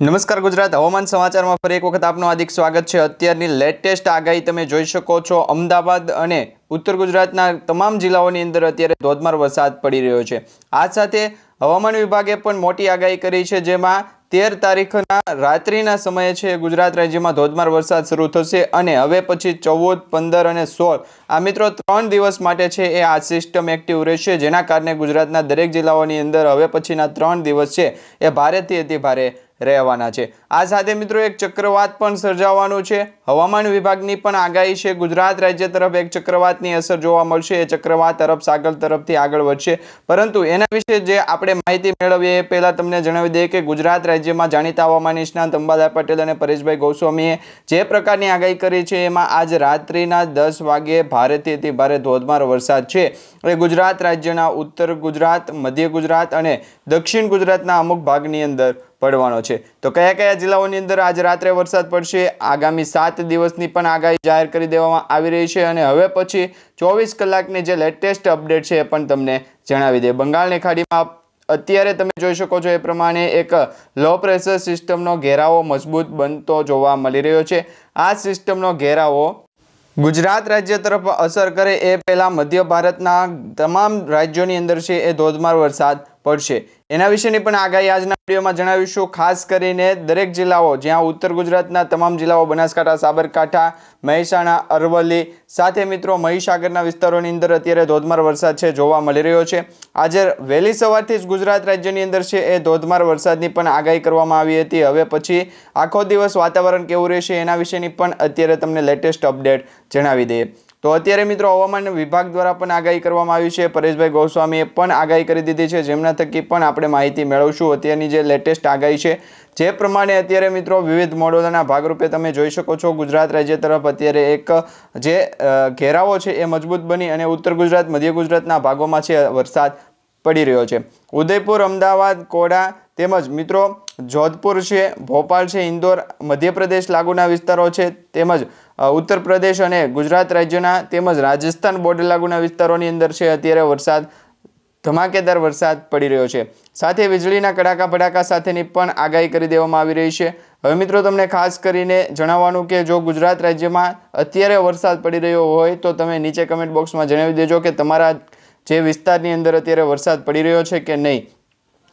નમસ્કાર ગુજરાત. હવામાન સમાચારમાં ફરી એક વખત આપનું હાર્દિક સ્વાગત છે. અત્યારની લેટેસ્ટ આગાહી તમે જોઈ શકો છો. અમદાવાદ અને ઉત્તર ગુજરાતના તમામ જિલ્લાઓની અંદર અત્યારે ધોધમાર વરસાદ પડી રહ્યો છે. આ સાથે હવામાન વિભાગે પણ મોટી આગાહી કરી છે, જેમાં તેર તારીખના રાત્રિના સમયે છે ગુજરાત રાજ્યમાં ધોધમાર વરસાદ શરૂ થશે અને હવે પછી ચૌદ, પંદર અને સોળ. આ મિત્રો ત્રણ દિવસ માટે છે એ આ સિસ્ટમ એક્ટિવ રહેશે, જેના કારણે ગુજરાતના દરેક જિલ્લાઓની અંદર હવે પછીના ત્રણ દિવસ છે એ ભારેથી અતિ ભારે રહેવાના છે. આ સાથે મિત્રો એક ચક્રવાત પણ સર્જાવાનું છે. હવામાન વિભાગની પણ આગાહી છે. ગુજરાત રાજ્ય તરફ એક ચક્રવાતની અસર જોવા મળશે. એ ચક્રવાત અરબ સાગર તરફથી આગળ વધશે. પરંતુ એના વિશે જે આપણે માહિતી મેળવીએ એ પહેલાં તમને જણાવી દઈએ કે ગુજરાત રાજ્યમાં જાણીતા હવામાન નિષ્ણાંત અંબાલાલ પટેલ અને પરેશભાઈ ગોસ્વામીએ જે પ્રકારની આગાહી કરી છે એમાં આજ રાત્રિના દસ વાગ્યે ભારેથી અતિ ભારે ધોધમાર વરસાદ છે. એ ગુજરાત રાજ્યના ઉત્તર ગુજરાત, મધ્ય ગુજરાત અને દક્ષિણ ગુજરાતના અમુક ભાગની અંદર પડવાનો છે. તો કયા કયા જિલ્લાઓની અંદર આજ રાત્રે વરસાદ પડશે? આગામી સાત દિવસની પણ આગાહી જાહેર કરી દેવામાં આવી રહી છે અને હવે પછી ચોવીસ કલાકની જે લેટેસ્ટ અપડેટ છે એ પણ તમને જણાવી દે. બંગાળની ખાડીમાં અત્યારે તમે જોઈ શકો છો એ પ્રમાણે એક લો પ્રેશર સિસ્ટમનો ઘેરાવો મજબૂત બનતો જોવા મળી રહ્યો છે. આ સિસ્ટમનો ઘેરાવો ગુજરાત રાજ્ય તરફ અસર કરે એ પહેલાં મધ્ય ભારતના તમામ રાજ્યોની અંદર છે એ ધોધમાર વરસાદ પડશે. એના વિશેની પણ આગાહી આજના વિડીયોમાં જણાવીશું. ખાસ કરીને દરેક જિલ્લાઓ, જ્યાં ઉત્તર ગુજરાતના તમામ જિલ્લાઓ, બનાસકાંઠા, સાબરકાંઠા, મહેસાણા, અરવલ્લી, સાથે મિત્રો મહીસાગરના વિસ્તારોની અંદર અત્યારે ધોધમાર વરસાદ છે, જોવા મળી રહ્યો છે. આજે વહેલી સવારથી જ ગુજરાત રાજ્યની અંદર છે, એ ધોધમાર વરસાદની પણ આગાહી કરવામાં આવી હતી. હવે પછી આખો દિવસ વાતાવરણ કેવું રહેશે એના વિશેની પણ અત્યારે તમને લેટેસ્ટ અપડેટ જણાવી દઈએ. તો અત્યારે મિત્રો હવામાન વિભાગ દ્વારા પણ આગાહી કરવામાં આવી છે. પરેશભાઈ ગોસ્વામીએ પણ આગાહી કરી દીધી છે. જેમના થકી પણ આપણે માહિતી મેળવશું. અત્યારની જે લેટેસ્ટ આગાહી છે, જે પ્રમાણે અત્યારે મિત્રો વિવિધ મોડલોના ભાગરૂપે તમે જોઈ શકો છો. ગુજરાત રાજ્ય તરફ અત્યારે એક, જે ઘેરાવો છે એ મજબૂત બની અને ઉત્તર ગુજરાત, મધ્ય ગુજરાતના ભાગોમાં છે વરસાદ પડી રહ્યો છે. ઉદયપુર, અમદાવાદ, કોડા તેમજ મિત્રો જોધપુર છે ભોપાલ છે, ઇન્દોર, મધ્યપ્રદેશ લાગુના વિસ્તારો છે, તેમજ ઉત્તર પ્રદેશ અને ગુજરાત રાજ્યના તેમજ રાજસ્થાન બોર્ડર લાગુના વિસ્તારોની અંદર છે, અત્યારે વરસાદ, ધમાકેદાર વરસાદ પડી રહ્યો છે. સાથે વીજળીના કડાકા ભડાકા સાથેની પણ આગાહી કરી દેવામાં આવી રહી છે. હવે મિત્રો તમને ખાસ કરીને જણાવવાનું કે જો ગુજરાત રાજ્યમાં અત્યારે વરસાદ પડી રહ્યો હોય, તો તમે નીચે કમેન્ટ બોક્સમાં જણાવી દેજો કે તમારા જે વિસ્તારની અંદર અત્યારે વરસાદ પડી રહ્યો છે કે નહીં.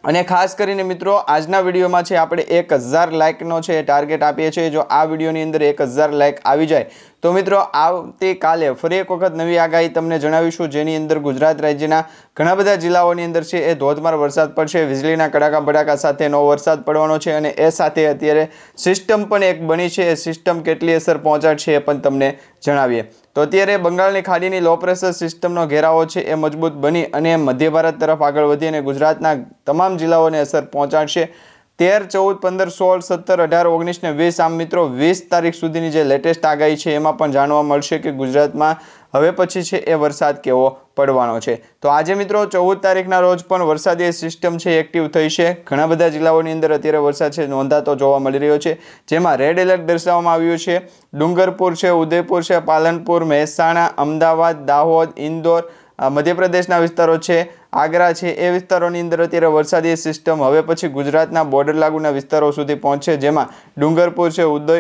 અને ખાસ કરીને મિત્રો, આજના વિડીયોમાં છે આપણે એક હજાર લાઇકનો છે ટાર્ગેટ આપીએ છીએ. જો આ વિડીયોની અંદર એક હજાર લાઇક આવી જાય, તો મિત્રો આવતીકાલે ફરી એક વખત નવી આગાહી તમને જણાવીશું. જેની અંદર ગુજરાત રાજ્યના ઘણા બધા જિલ્લાઓની અંદર છે એ ધોધમાર વરસાદ પડશે. વીજળીના કડાકા ભડાકા સાથેનો વરસાદ પડવાનો છે અને એ સાથે અત્યારે સિસ્ટમ પણ એક બની છે. એ સિસ્ટમ કેટલી અસર પહોંચાડશે એ પણ તમને જણાવીએ. તો અત્યારે બંગાળની ખાડીની લો પ્રેશર સિસ્ટમનો ઘેરાવો છે, એ મજબૂત બની અને મધ્ય ભારત તરફ આગળ વધી અને ગુજરાતના તમામ જિલ્લાઓને અસર પહોંચાડશે. તેર, ચૌદ, પંદર, સોળ, સત્તર, અઢાર, ઓગણીસ ને વીસ, આમ મિત્રો વીસ તારીખ સુધીની જે લેટેસ્ટ આગાહી છે, એમાં પણ જાણવા મળશે કે ગુજરાતમાં હવે પછી છે એ વરસાદ કેવો પડવાનો છે. તો આજે મિત્રો ચૌદ તારીખના રોજ પણ વરસાદી સિસ્ટમ છે એક્ટિવ થઈ છે. ઘણા બધા જિલ્લાઓની અંદર અત્યારે વરસાદ છે નોંધાતો જોવા મળી રહ્યો છે. જેમાં રેડ એલર્ટ દર્શાવવામાં આવ્યું છે. ડુંગરપુર છે, ઉદયપુર છે, પાલનપુર, મહેસાણા, અમદાવાદ, દાહોદ, ઇન્દોર મધ્યપ્રદેશના વિસ્તારો છે, આગ્રા છે, એ વિસ્તારોની અંદર અત્યારે વરસાદી સિસ્ટમ હવે પછી ગુજરાતના બોર્ડર લાગુના વિસ્તારો સુધી પહોંચે, જેમાં ડુંગરપુર છે, ઉદય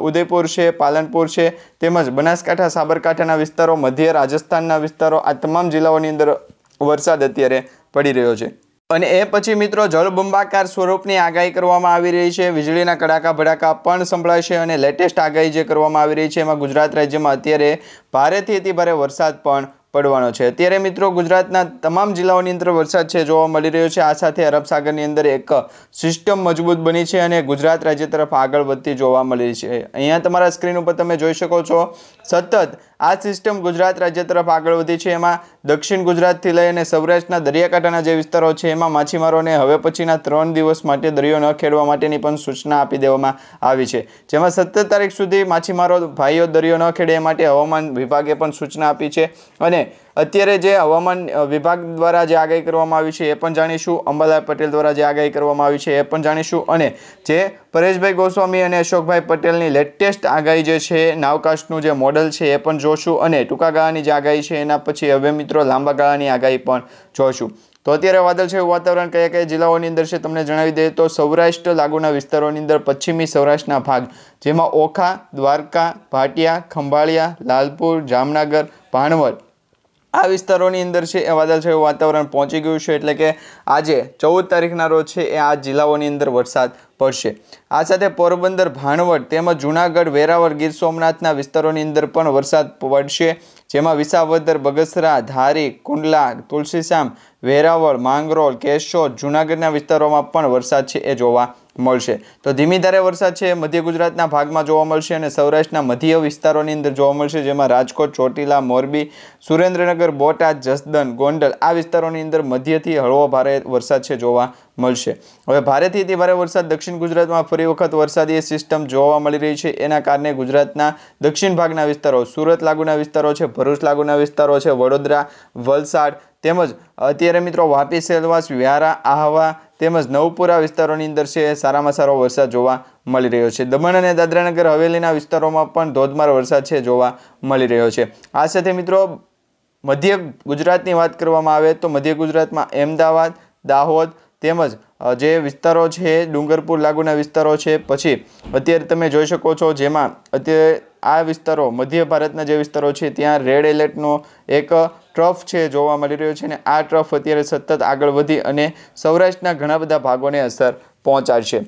ઉદયપુર છે, પાલનપુર છે, તેમજ બનાસકાંઠા, સાબરકાંઠાના વિસ્તારો, મધ્ય રાજસ્થાનના વિસ્તારો, આ તમામ જિલ્લાઓની અંદર વરસાદ અત્યારે પડી રહ્યો છે. અને એ પછી મિત્રો જળબંબાકાર સ્વરૂપની આગાહી કરવામાં આવી રહી છે, વીજળીના કડાકા ભડાકા પણ સંભળાશે અને લેટેસ્ટ આગાહી જે કરવામાં આવી રહી છે, એમાં ગુજરાત રાજ્યમાં અત્યારે ભારેથી અતિ ભારે વરસાદ પણ પડવાનો છે. અત્યારે મિત્રો ગુજરાતના તમામ જિલ્લાઓની અંદર વરસાદ છે, જોવા મળી રહ્યો છે. આ સાથે અરબ સાગરની અંદર એક સિસ્ટમ મજબૂત બની છે અને ગુજરાત રાજ્ય તરફ આગળ વધતી જોવા મળી છે. અહીંયા તમારા સ્ક્રીન ઉપર તમે જોઈ શકો છો સતત આ સિસ્ટમ ગુજરાત રાજ્ય તરફ આગળ વધી છે. એમાં દક્ષિણ ગુજરાતથી લઈ અને સૌરાષ્ટ્રના દરિયાકાંઠાના જે વિસ્તારો છે, એમાં માછીમારોને હવે પછીના ત્રણ દિવસ માટે દરિયો ન ખેડવા માટેની પણ સૂચના આપી દેવામાં આવી છે. જેમાં સત્તર તારીખ સુધી માછીમારો, ભાઈઓ દરિયો ન ખેડે એ માટે હવામાન વિભાગે પણ સૂચના આપી છે. અને અત્યારે જે હવામાન વિભાગ દ્વારા જે આગાહી કરવામાં આવી છે એ પણ જાણીશું. અંબાલાલ પટેલ દ્વારા જે આગાહી કરવામાં આવી છે એ પણ જાણીશું. અને જે પરેશભાઈ ગોસ્વામી અને અશોકભાઈ પટેલની લેટેસ્ટ આગાહી જે છે, નાવકાસ્ટનું જે મોડલ છે એ પણ જોશું અને ટૂંકા ગાળાની જે આગાહી છે એના પછી હવે મિત્રો લાંબા ગાળાની આગાહી પણ જોશું. તો અત્યારે વાદળ છે વાતાવરણ કયા કયા જિલ્લાઓની અંદર છે તમને જણાવી દઈએ તો સૌરાષ્ટ્ર લાગુના વિસ્તારોની અંદર પશ્ચિમી સૌરાષ્ટ્રના ભાગ, જેમાં ઓખા, દ્વારકા, ભાટિયા, ખંભાળિયા, લાલપુર, જામનગર, ભાણવડ આ વિસ્તારોની અંદર છે, એ વાદળછાયું વાતાવરણ પહોંચી ગયું છે, એટલે કે આજે ચૌદ તારીખના રોજ છે, એ આ જિલ્લાઓની અંદર વરસાદ પડશે. આ સાથે પોરબંદર, ભાણવડ તેમજ જૂનાગઢ, વેરાવળ, ગીર સોમનાથના વિસ્તારોની અંદર પણ વરસાદ પડશે, જેમાં વિસાવદર, બગસરા, ધારી, કુંડલા, તુલસીશામ, વેરાવળ, માંગરોળ, કેશોદ, જૂનાગઢના વિસ્તારોમાં પણ વરસાદ છે, એ જોવા મળશે. તો ધીમી ધારે વરસાદ છે, મધ્ય ગુજરાતના ભાગમાં જોવા મળશે અને સૌરાષ્ટ્રના મધ્ય વિસ્તારોની અંદર જોવા મળશે, જેમાં રાજકોટ, ચોટીલા, મોરબી, સુરેન્દ્રનગર, બોટાદ જસદન ગોંડલ આ વિસ્તારોની અંદર મધ્યથી હળવો ભારે વરસાદ છે જોવા મળશે. હવે ભારેથી અતિ ભારે વરસાદ દક્ષિણ ગુજરાતમાં ફરી વખત વરસાદી સિસ્ટમ જોવા મળી રહી છે. એના કારણે ગુજરાતના દક્ષિણ ભાગના વિસ્તારો, સુરત લાગુના વિસ્તારો છે, ભરૂચ લાગુના વિસ્તારો છે, વડોદરા, વલસાડ તેમજ અત્યારે મિત્રો વાપી, સેલવાસ, વ્યારા, આહવા તેમજ નવપુરા વિસ્તારોની અંદર છે સારામાં સારો વરસાદ જોવા મળી રહ્યો છે. દમણ અને દાદરાનગર હવેલીના વિસ્તારોમાં પણ ધોધમાર વરસાદ છે જોવા મળી રહ્યો છે. આ સાથે મિત્રો મધ્ય ગુજરાતની વાત કરવામાં આવે તો મધ્ય ગુજરાતમાં અમદાવાદ, દાહોદ તેમજ જે વિસ્તારો છે, ડુંગરપુર લાગુના વિસ્તારો છે, પછી અત્યારે તમે જોઈ શકો છો જેમાં અત્યારે આ વિસ્તારો, મધ્ય ભારતના જે વિસ્તારો છે, ત્યાં રેડ એલર્ટનો એક ટ્રફ છે જોવા મળી રહ્યો છે અને આ ટ્રફ અત્યારે સતત આગળ વધી અને સૌરાષ્ટ્રના ઘણા બધા ભાગોને અસર પહોંચાડશે.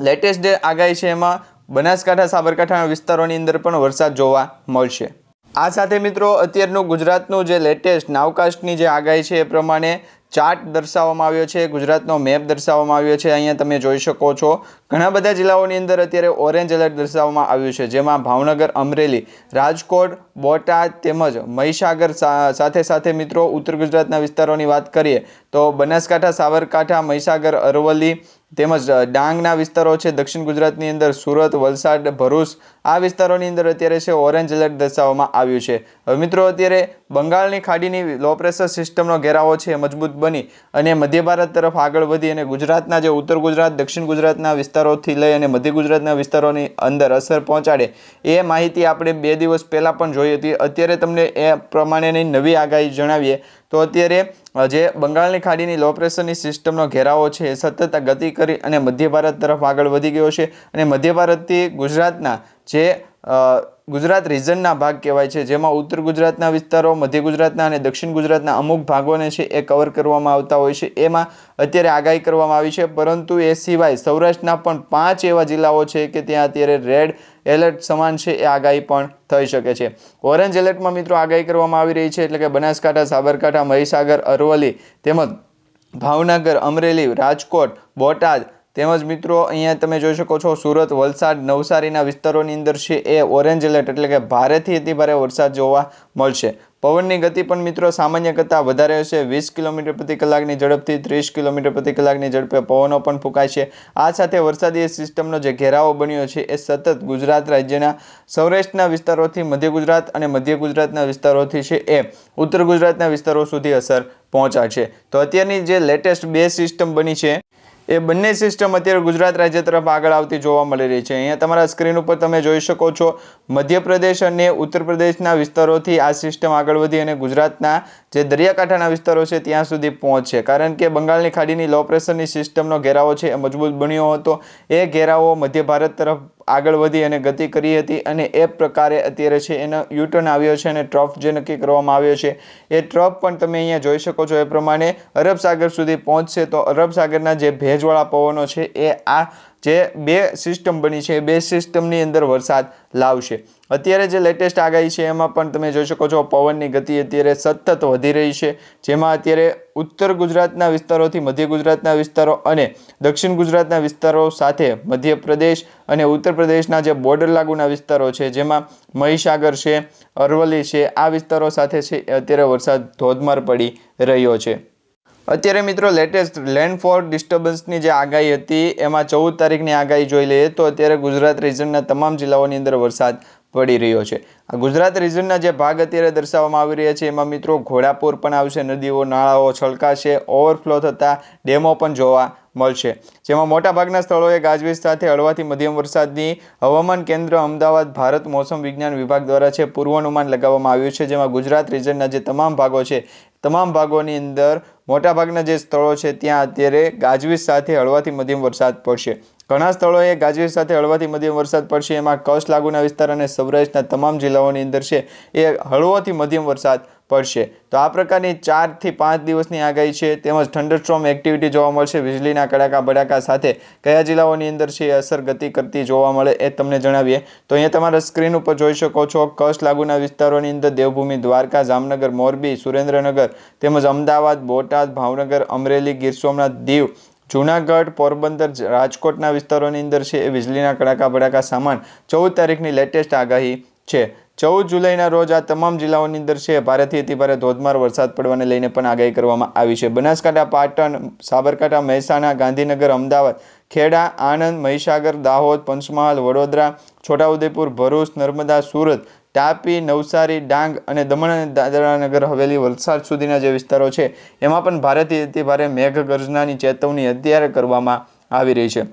લેટેસ્ટ જે આગાહી છે એમાં બનાસકાંઠા સાબરકાંઠાના વિસ્તારોની અંદર પણ વરસાદ જોવા મળશે. આ સાથે મિત્રો, અત્યારનું ગુજરાતનું જે લેટેસ્ટ નાવકાસ્ટની જે આગાહી છે એ પ્રમાણે ચાર્ટ દર્શાવવામાં આવ્યો છે, ગુજરાતનો મેપ દર્શાવવામાં આવ્યો છે, અહીંયા તમે જોઈ શકો છો. ઘણા બધા જિલ્લાઓની અંદર અત્યારે ઓરેન્જ એલર્ટ દર્શાવવામાં આવ્યું છે, જેમાં ભાવનગર, અમરેલી, રાજકોટ, બોટાદ તેમજ મહીસાગર સાથે સાથે મિત્રો ઉત્તર ગુજરાતના વિસ્તારોની વાત કરીએ તો બનાસકાંઠા, સાબરકાંઠા, મહીસાગર, અરવલ્લી તેમજ ડાંગના વિસ્તારો છે. દક્ષિણ ગુજરાતની અંદર સુરત, વલસાડ, ભરૂચ આ વિસ્તારોની અંદર અત્યારે છે ઓરેન્જ એલર્ટ દર્શાવવામાં આવ્યું છે. હવે મિત્રો અત્યારે બંગાળની ખાડીની લો પ્રેશર સિસ્ટમનો ઘેરાવો છે મજબૂત બની અને મધ્ય ભારત તરફ આગળ વધી અને ગુજરાતના જે ઉત્તર ગુજરાત, દક્ષિણ ગુજરાતના વિસ્તારોથી લઈ અને મધ્ય ગુજરાતના વિસ્તારોની અંદર અસર પહોંચાડે, એ માહિતી આપણે બે દિવસ પહેલાં પણ જોઈ હતી. અત્યારે તમને એ પ્રમાણેની નવી આગાહી જણાવીએ તો અત્યારે જે બંગાળની ખાડીની લો પ્રેશરની સિસ્ટમનો ઘેરાવો છે, એ સતત ગતિ કરી અને મધ્ય ભારત તરફ આગળ વધી ગયો છે અને મધ્ય ભારતથી ગુજરાતના જે ગુજરાત રિજનના ભાગ કહેવાય છે, જેમાં ઉત્તર ગુજરાતના વિસ્તારો, મધ્ય ગુજરાતના અને દક્ષિણ ગુજરાતના અમુક ભાગોને છે એ કવર કરવામાં આવતા હોય છે. એમાં અત્યારે આગાહી કરવામાં આવી છે, પરંતુ એ સિવાય સૌરાષ્ટ્રના પણ પાંચ એવા જિલ્લાઓ છે કે ત્યાં અત્યારે રેડ એલર્ટ સમાન છે એ આગાહી પણ થઈ શકે છે. ઓરેન્જ એલર્ટમાં મિત્રો આગાહી કરવામાં આવી રહી છે, એટલે કે બનાસકાંઠા, સાબરકાંઠા, મહીસાગર, અરવલ્લી તેમજ ભાવનગર, અમરેલી, રાજકોટ, બોટાદ તેમજ મિત્રો, અહીંયા તમે જોઈ શકો છો, સુરત, વલસાડ, નવસારીના વિસ્તારોની અંદર છે એ ઓરેન્જ એલર્ટ, એટલે કે ભારેથી અતિ ભારે વરસાદ જોવા મળશે. પવનની ગતિ પણ મિત્રો સામાન્ય કરતાં વધારે હશે. વીસ કિલોમીટર પ્રતિ કલાકની ઝડપથી ત્રીસ કિલોમીટર પ્રતિ કલાકની ઝડપે પવનો પણ ફૂંકાય છે. આ સાથે વરસાદી સિસ્ટમનો જે ઘેરાવો બન્યો છે એ સતત ગુજરાત રાજ્યના સૌરાષ્ટ્રના વિસ્તારોથી મધ્ય ગુજરાત અને મધ્ય ગુજરાતના વિસ્તારોથી છે એ ઉત્તર ગુજરાતના વિસ્તારો સુધી અસર પહોંચાડશે. તો અત્યારની જે લેટેસ્ટ બે સિસ્ટમ બની છે એ બંને સિસ્ટમ અત્યારે ગુજરાત રાજ્ય તરફ આગળ આવતી જોવા મળી રહી છે. અહીંયા તમારા સ્ક્રીન ઉપર તમે જોઈ શકો છો, મધ્યપ્રદેશ અને ઉત્તર પ્રદેશના વિસ્તારોથી આ સિસ્ટમ આગળ વધી અને ગુજરાતના જે દરિયાકાંઠાના વિસ્તારો છે ત્યાં સુધી પહોંચશે કારણ કે બંગાળની ખાડીની લો પ્રેશરની સિસ્ટમનો ઘેરાવો છે, એ મજબૂત બન્યો હતો. એ ઘેરાવો મધ્ય ભારત તરફ આગળ વધી અને ગતિ કરી હતી અને એ પ્રકારે અત્યારે છે એનો યુટર્ન આવ્યો છે અને ટ્રફ જે નક્કી કરવામાં આવ્યો છે, એ ટ્રફ પણ તમે અહીંયા જોઈ શકો છો એ પ્રમાણે અરબ સાગર સુધી પહોંચશે. તો અરબ સાગરના જે ભેજવાળા પવનો છે એ આ જે બે સિસ્ટમ બની છે બે સિસ્ટમની અંદર વરસાદ લાવશે. અત્યારે જે લેટેસ્ટ આગાહી છે એમાં પણ તમે જોઈ શકો છો પવનની ગતિ અત્યારે સતત વધી રહી છે. જેમાં અત્યારે ઉત્તર ગુજરાતના વિસ્તારોથી મધ્ય ગુજરાતના વિસ્તારો અને દક્ષિણ ગુજરાતના વિસ્તારો સાથે મધ્યપ્રદેશ અને ઉત્તર પ્રદેશના જે બોર્ડર લાગુના વિસ્તારો છે, જેમાં મહીસાગર છે, અરવલ્લી છે, આ વિસ્તારો સાથે છે અત્યારે વરસાદ ધોધમાર પડી રહ્યો છે. અત્યારે મિત્રો લેટેસ્ટ લેન્ડફોર ડિસ્ટર્બન્સની જે આગાહી હતી, એમાં ચૌદ તારીખની આગાહી જોઈ લઈએ તો અત્યારે ગુજરાત રિજનના તમામ જિલ્લાઓની અંદર વરસાદ પડી રહ્યો છે. આ ગુજરાત રિજનના જે ભાગ અત્યારે દર્શાવવામાં આવી રહ્યા છે, એમાં મિત્રો ઘોડાપુર પણ આવશે, નદીઓ, નાળાઓ છલકાશે ઓવરફ્લો થતા ડેમો પણ જોવા મળશે. જેમાં મોટાભાગના સ્થળોએ ગાજવીજ સાથે હળવાથી મધ્યમ વરસાદની હવામાન કેન્દ્ર અમદાવાદ, ભારત મોસમ વિજ્ઞાન વિભાગ દ્વારા છે, પૂર્વાનુમાન લગાવવામાં આવ્યું છે, જેમાં ગુજરાત રિજનના જે તમામ ભાગો છે, તમામ ભાગોની અંદર મોટાભાગના જે સ્થળો છે, ત્યાં અત્યારે ગાજવીજ સાથે હળવાથી મધ્યમ વરસાદ પડશે. ઘણા સ્થળોએ ગાજવીજ સાથે હળવાથી મધ્યમ વરસાદ પડશે. એમાં કચ્છ, લાગુના વિસ્તાર અને સૌરાષ્ટ્રના તમામ જિલ્લાઓની અંદર છે, એ હળવોથી મધ્યમ વરસાદ પડશે. તો આ પ્રકારની ચારથી પાંચ દિવસની આગાહી છે. તેમજ થંડરસ્ટ્રોમ એક્ટિવિટી જોવા મળશે. વીજળીના કડાકા ભડાકા સાથે કયા જિલ્લાઓની અંદર છે અસર ગતિ કરતી જોવા મળે એ તમને જણાવીએ. તો અહીંયા તમારા સ્ક્રીન ઉપર જોઈ શકો છો કચ્છ લાગુના વિસ્તારોની અંદર દેવભૂમિ, દ્વારકા, જામનગર, મોરબી, સુરેન્દ્રનગર તેમજ અમદાવાદ, બોટાદ, ભાવનગર, અમરેલી, ગીર સોમનાથ, દીવ, જૂનાગઢ, પોરબંદર રાજકોટના વિસ્તારોની અંદર છે એ વીજળીના કડાકા ભડાકા સામાન. ચૌદ તારીખની લેટેસ્ટ આગાહી છે. ચૌદ જુલાઈના રોજ આ તમામ જિલ્લાઓની અંદર છે. ભારેથી અતિભારે ધોધમાર વરસાદ પડવાને લઈને પણ આગાહી કરવામાં આવી છે. બનાસકાંઠા, પાટણ, સાબરકાંઠા, મહેસાણા, ગાંધીનગર, અમદાવાદ, ખેડા, આણંદ, મહીસાગર, દાહોદ, પંચમહાલ, વડોદરા, છોટાઉદેપુર, ભરૂચ, નર્મદા, સુરત, તાપી, નવસારી, ડાંગ અને દમણ અને દાદરાનગર હવેલી વલસાડ સુધીના જે વિસ્તારો છે, એમાં પણ ભારેથી અતિભારે મેઘગર્જનાની ચેતવણી અત્યારે કરવામાં આવી રહી છે.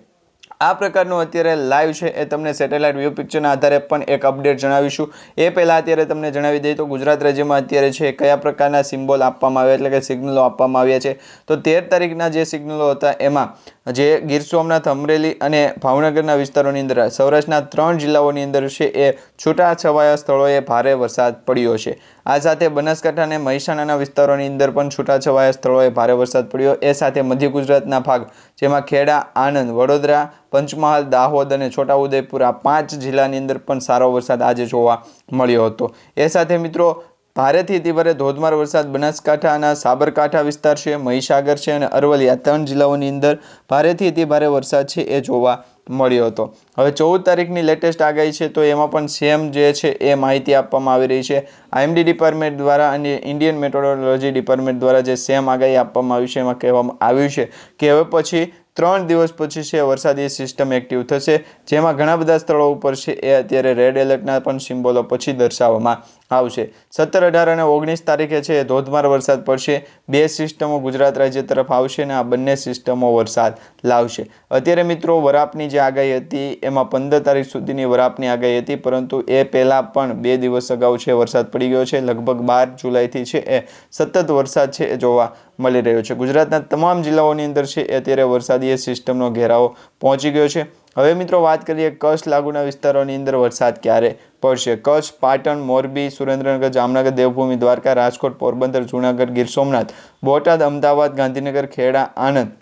આ પ્રકારનું અત્યારે લાઈવ છે એ તમને સેટેલાઇટ વ્યૂ પિક્ચરના આધારે પણ એક અપડેટ જણાવીશું. એ પહેલાં અત્યારે તમને જણાવી દઈએ તો ગુજરાત રાજ્યમાં અત્યારે છે કયા પ્રકારના સિમ્બોલ આપવામાં આવ્યા, એટલે કે સિગ્નલો આપવામાં આવ્યા છે. તો તેર તારીખના જે સિગ્નલો હતા, એમાં જે ગીર સોમનાથ, અમરેલી અને ભાવનગરના વિસ્તારોની અંદર સૌરાષ્ટ્રના ત્રણ જિલ્લાઓની અંદર છે એ છૂટાછવાયા સ્થળોએ ભારે વરસાદ પડ્યો છે. આ સાથે બનાસકાંઠા અને મહેસાણાના વિસ્તારોની અંદર પણ છૂટાછવાયા સ્થળોએ ભારે વરસાદ પડ્યો. એ સાથે મધ્ય ગુજરાતના ભાગ જેમાં ખેડા, આણંદ, વડોદરા, પંચમહાલ, દાહોદ અને છોટાઉદેપુર આ પાંચ જિલ્લાની અંદર પણ સારો વરસાદ આજે જોવા મળ્યો હતો. એ સાથે મિત્રો ભારેથી અતિભારે ધોધમાર વરસાદ બનાસકાંઠાના સાબરકાંઠા વિસ્તાર છે, મહીસાગર છે અને અરવલ્લી આ ત્રણ જિલ્લાઓની અંદર ભારેથી અતિભારે વરસાદ છે એ જોવા મળ્યો હતો. હવે ચૌદ તારીખની લેટેસ્ટ આગાહી છે તો એમાં પણ સેમ જે છે એ માહિતી આપવામાં આવી રહી છે. આઈએમડી ડિપાર્ટમેન્ટ દ્વારા અને ઇન્ડિયન મેટ્રોલોજી ડિપાર્ટમેન્ટ દ્વારા જે સેમ આગાહી આપવામાં આવી છે એમાં કહેવામાં આવ્યું છે કે હવે પછી ત્રણ દિવસ પછી છે વરસાદી સિસ્ટમ એક્ટિવ થશે, જેમાં ઘણા બધા સ્થળો ઉપર છે એ અત્યારે રેડ એલર્ટના પણ સિમ્બોલો પછી દર્શાવવામાં આવશે. સત્તર અઢાર અને ઓગણીસ તારીખે છે, ધોધમાર વરસાદ પડશે. બે સિસ્ટમો ગુજરાત રાજ્ય તરફ આવશે અને આ બંને સિસ્ટમો વરસાદ લાવશે. અત્યારે મિત્રો વરાપની જે આગાહી હતી, એમાં પંદર તારીખ સુધીની વરાપની આગાહી હતી, પરંતુ એ પહેલાં પણ બે દિવસ અગાઉ છે વરસાદ પડી ગયો છે. લગભગ બાર જુલાઈથી છે એ સતત વરસાદ છે એ જોવા મળી રહ્યો છે. ગુજરાતના તમામ જિલ્લાઓની અંદર છે અત્યારે વરસાદી સિસ્ટમનો ઘેરાવો પહોંચી ગયો છે. હવે મિત્રો વાત કરીએ કચ્છ લાગુના વિસ્તારોની અંદર વરસાદ ક્યારે પડશે? કચ્છ, પાટણ, મોરબી, સુરેન્દ્રનગર, જામનગર, દેવભૂમિ, દ્વારકા, રાજકોટ, પોરબંદર, જૂનાગઢ, ગીર સોમનાથ, બોટાદ, અમદાવાદ, ગાંધીનગર, ખેડા, આણંદ,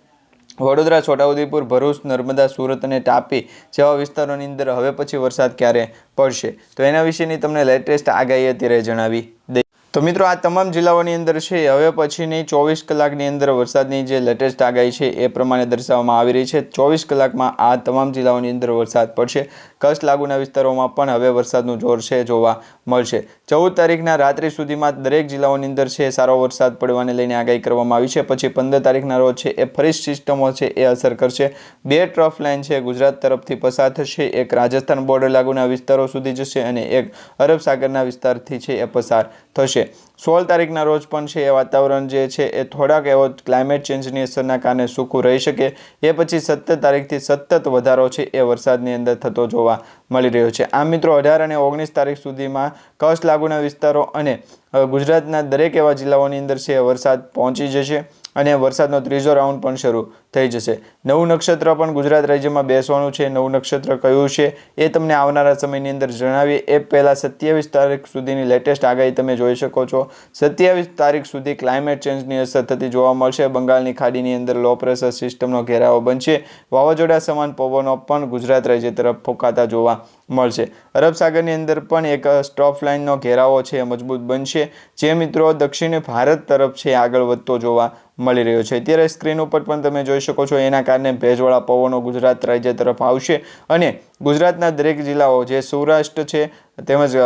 વડોદરા, છોટાઉદેપુર, ભરૂચ, નર્મદા, સુરત અને તાપી જેવા વિસ્તારોની અંદર હવે પછી વરસાદ ક્યારે પડશે? તો એના વિશેની તમને લેટેસ્ટ આગાહી અત્યારે જણાવી દઈ તો મિત્રો આ તમામ જિલ્લાઓની અંદર છે, હવે પછીની ચોવીસ કલાકની અંદર વરસાદની જે લેટેસ્ટ આગાહી છે એ પ્રમાણે દર્શાવવામાં આવી રહી છે. ચોવીસ કલાકમાં આ તમામ જિલ્લાઓની અંદર વરસાદ પડશે. કચ્છ લાગુના વિસ્તારોમાં પણ હવે વરસાદનું જોર છે, જોવા મળશે. ચૌદ તારીખના રાત્રિ સુધીમાં દરેક જિલ્લાઓની અંદર છે, સારો વરસાદ પડવાને લઈને આગાહી કરવામાં આવી છે. પછી પંદર તારીખના રોજ છે, એ ફરી સિસ્ટમો છે, એ અસર કરશે. બે ટ્રફ લાઇન છે, ગુજરાત તરફથી પસાર થશે, એક રાજસ્થાન બોર્ડર લાગુના વિસ્તારો સુધી જશે અને એક અરબ સાગરના વિસ્તારથી છે, એ પસાર થશે. સોળ તારીખના રોજ પણ છે એ વાતાવરણ જે છે એ થોડાક એવો ક્લાઇમેટ ચેન્જની અસરના કારણે સૂકું રહી શકે. એ પછી સત્તર તારીખથી સતત વધારો છે એ વરસાદની અંદર થતો જોવા મળી રહ્યો છે. આમ મિત્રો, અઢાર અને ઓગણીસ તારીખ સુધીમાં કચ્છ લાગુના વિસ્તારો અને ગુજરાતના દરેક એવા જિલ્લાઓની અંદર છે એ વરસાદ પહોંચી જશે. અને વરસાદનો ત્રીજો રાઉન્ડ પણ શરૂ થઈ જશે. નવું નક્ષત્ર પણ ગુજરાત રાજ્યમાં બેસવાનું છે. નવું નક્ષત્ર કયું છે એ તમને આવનારા સમયની અંદર જણાવીએ. એ પહેલાં સત્યાવીસ તારીખ સુધીની લેટેસ્ટ આગાહી તમે જોઈ શકો છો. સત્યાવીસ તારીખ સુધી ક્લાઇમેટ ચેન્જની અસર થતી જોવા મળશે. બંગાળની ખાડીની અંદર લો પ્રેશર સિસ્ટમનો ઘેરાવો બનશે. વાવાઝોડા સમાન પવનો પણ ગુજરાત રાજ્ય તરફ ફૂંકાતા જોવા મળશે. અરબ સાગરની અંદર પણ એક સ્ટોપ લાઇનનો ઘેરાવો છે, મજબૂત બનશે. જે મિત્રો દક્ષિણ ભારત તરફ છે, આગળ વધતો જોવા મળી રહ્યો છે. અત્યારે સ્ક્રીન ઉપર પણ તમે જોઈ શકો છો, એના કારણે ભેજવાળા પવનો ગુજરાત રાજ્ય તરફ આવશે અને ગુજરાતના દરેક જિલ્લાઓ જે સૌરાષ્ટ્ર છે, તેમજ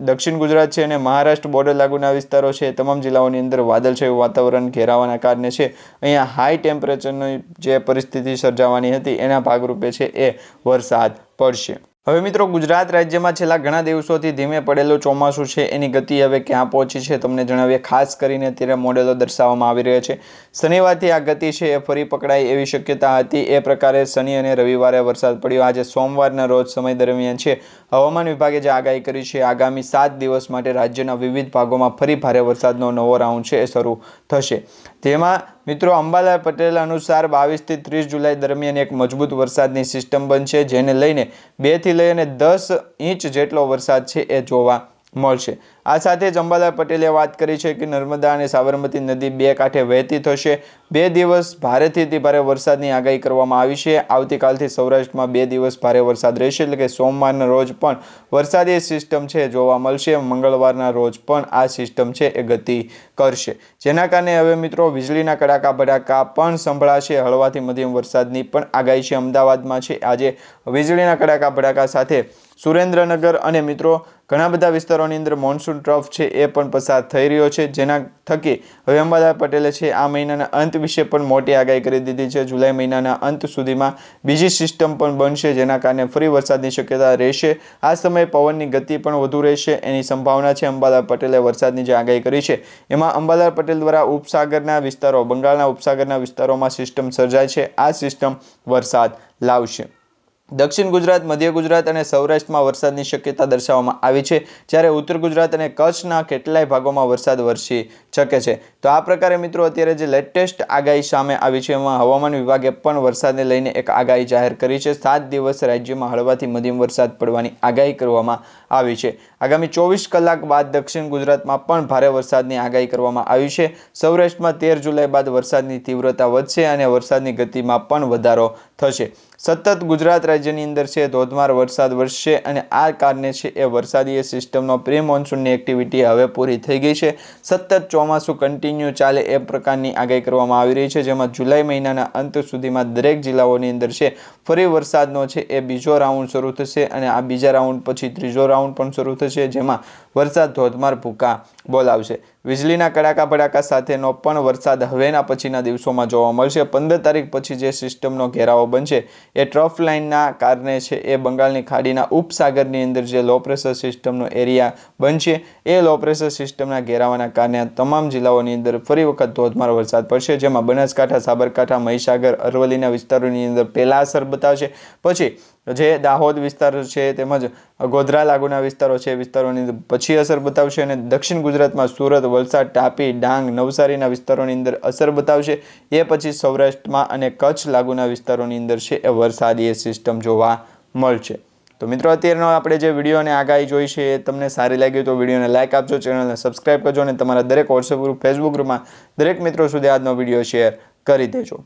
દક્ષિણ ગુજરાત છે અને મહારાષ્ટ્ર બોર્ડર લાગુના વિસ્તારો છે તમામ જિલ્લાઓની અંદર વાદળછાયું વાતાવરણ ઘેરાવાના કારણે છે. અહીંયા હાઈ ટેમ્પરેચરની જે પરિસ્થિતિ સર્જાવાની હતી, એના ભાગરૂપે છે એ વરસાદ પડશે. હવે મિત્રો, ગુજરાત રાજ્યમાં છેલ્લા ઘણા દિવસોથી ધીમે પડેલું ચોમાસું છે. એની ગતિ હવે ક્યાં પહોંચી છે, તમને જણાવીએ. ખાસ કરીને અત્યારે મોડેલો દર્શાવવામાં આવી રહ્યા છે. શનિવારથી આ ગતિ છે એ ફરી પકડાય એવી શક્યતા હતી. એ પ્રકારે શનિ અને રવિવારે વરસાદ પડ્યો. આજે સોમવારના રોજ સમય દરમિયાન છે. હવામાન વિભાગે જે આગાહી કરી છે, આગામી સાત દિવસ માટે રાજ્યના વિવિધ ભાગોમાં ફરી ભારે વરસાદનો નવો રાઉન્ડ છે એ શરૂ થશે. જેમાં મિત્રો, અંબાલાલ પટેલ અનુસાર બાવીસથી ત્રીસ જુલાઈ દરમિયાન એક મજબૂત વરસાદની સિસ્ટમ બનશે, જેને લઈને બેથી લઈને દસ ઇંચ જેટલો વરસાદ છે એ જોવા મળશે. આ સાથે જ પટેલે વાત કરી છે કે નર્મદા અને સાબરમતી નદી બે કાંઠે વહેતી થશે. બે દિવસ ભારેથી ભારે વરસાદની આગાહી કરવામાં આવી છે. આવતીકાલથી સૌરાષ્ટ્રમાં બે દિવસ ભારે વરસાદ રહેશે એટલે કે સોમવારના રોજ પણ વરસાદી સિસ્ટમ છે જોવા મળશે. મંગળવારના રોજ પણ આ સિસ્ટમ છે એ ગતિ કરશે. જેના કારણે હવે મિત્રો વીજળીના કડાકા ભડાકા પણ સંભળાશે. હળવાથી મધ્યમ વરસાદની પણ આગાહી છે અમદાવાદમાં છે. આજે વીજળીના કડાકા ભડાકા સાથે સુરેન્દ્રનગર અને મિત્રો ઘણા બધા વિસ્તારોની અંદર મોન્સૂન ટ્રફ છે એ પણ પસાર થઈ રહ્યો છે. જેના થકી હવે અંબાલાલ પટેલે છે આ મહિનાના અંત વિશે પણ મોટી આગાહી કરી દીધી છે. જુલાઈ મહિનાના અંત સુધીમાં બીજી સિસ્ટમ પણ બનશે જેના કારણે ફરી વરસાદની શક્યતા રહેશે. આ સમયે પવનની ગતિ પણ વધુ રહેશે એની સંભાવના છે. અંબાલાલ પટેલે વરસાદની જે આગાહી કરી છે એમાં અંબાલાલ પટેલ દ્વારા ઉપસાગરના વિસ્તારો, બંગાળના ઉપસાગરના વિસ્તારોમાં સિસ્ટમ સર્જાય છે. આ સિસ્ટમ વરસાદ લાવશે. દક્ષિણ ગુજરાત, મધ્ય ગુજરાત અને સૌરાષ્ટ્રમાં વરસાદની શક્યતા દર્શાવવામાં આવી છે. જ્યારે ઉત્તર ગુજરાત અને કચ્છના કેટલાય ભાગોમાં વરસાદ વરસી શકે છે. તો આ પ્રકારે મિત્રો, અત્યારે જે લેટેસ્ટ આગાહી સામે આવી છે, એમાં હવામાન વિભાગે પણ વરસાદને લઈને એક આગાહી જાહેર કરી છે. સાત દિવસ રાજ્યમાં હળવાથી મધ્યમ વરસાદ પડવાની આગાહી કરવામાં આવી છે. આગામી ચોવીસ કલાક બાદ દક્ષિણ ગુજરાતમાં પણ ભારે વરસાદની આગાહી કરવામાં આવી છે. સૌરાષ્ટ્રમાં તેર જુલાઈ બાદ વરસાદની તીવ્રતા વધશે અને વરસાદની ગતિમાં પણ વધારો થશે. સતત ગુજરાત રાજ્યની અંદર છે, ધોધમાર વરસાદ વરસશે અને આ કારણે છે એ વરસાદીય સિસ્ટમનો પ્રી મોન્સૂનની એક્ટિવિટી હવે પૂરી થઈ ગઈ છે. સતત ચોમાસું કન્ટિન્યુ ચાલે એ પ્રકારની આગાહી કરવામાં આવી રહી છે, જેમાં જુલાઈ મહિનાના અંત સુધીમાં દરેક જિલ્લાઓની અંદર છે ફરી વરસાદનો છે એ બીજો રાઉન્ડ શરૂ થશે અને આ બીજા રાઉન્ડ પછી ત્રીજો રાઉન્ડ પણ શરૂ થશે, જેમાં વરસાદ, ધોધમાર, ભૂકા બોલાવશે. વીજળીના કડાકા ભડાકા સાથેનો પણ વરસાદ હવેના પછીના દિવસોમાં જોવા મળશે. પંદર તારીખ પછી જે સિસ્ટમનો ઘેરાવો બનશે એ ટ્રફ લાઇનના કારણે છે એ બંગાળની ખાડીના ઉપસાગરની અંદર જે લો પ્રેશર સિસ્ટમનો એરિયા બનશે એ લો પ્રેશર સિસ્ટમના ઘેરાવાના કારણે તમામ જિલ્લાઓની અંદર ફરી વખત ધોધમાર વરસાદ પડશે, જેમાં બનાસકાંઠા, સાબરકાંઠા, મહીસાગર, અરવલ્લીના વિસ્તારોની અંદર પહેલાં અસર બતાવશે. પછી જે દાહોદ વિસ્તાર છે તેમજ ગોધરા લાગુના વિસ્તારો છે વિસ્તારોની પછી અસર બતાવશે અને દક્ષિણ ગુજરાતમાં સુરત, વલસાડ, તાપી, ડાંગ, નવસારીના વિસ્તારોની અંદર અસર બતાવશે. એ પછી સૌરાષ્ટ્રમાં અને કચ્છ લાગુના વિસ્તારોની અંદર છે એ વરસાદી સિસ્ટમ જોવા મળશે. તો મિત્રો, અત્યારનો આપણે જે વીડિયો અને આગાહી જોઈ છે એ તમને સારી લાગી તો વિડીયોને લાઇક આપજો, ચેનલને સબસ્ક્રાઇબ કરજો અને તમારા દરેક વોટ્સએપ ગ્રુપ ફેસબુક ગ્રુપમાં દરેક મિત્રો સુધી આજનો વીડિયો શેર કરી દેજો.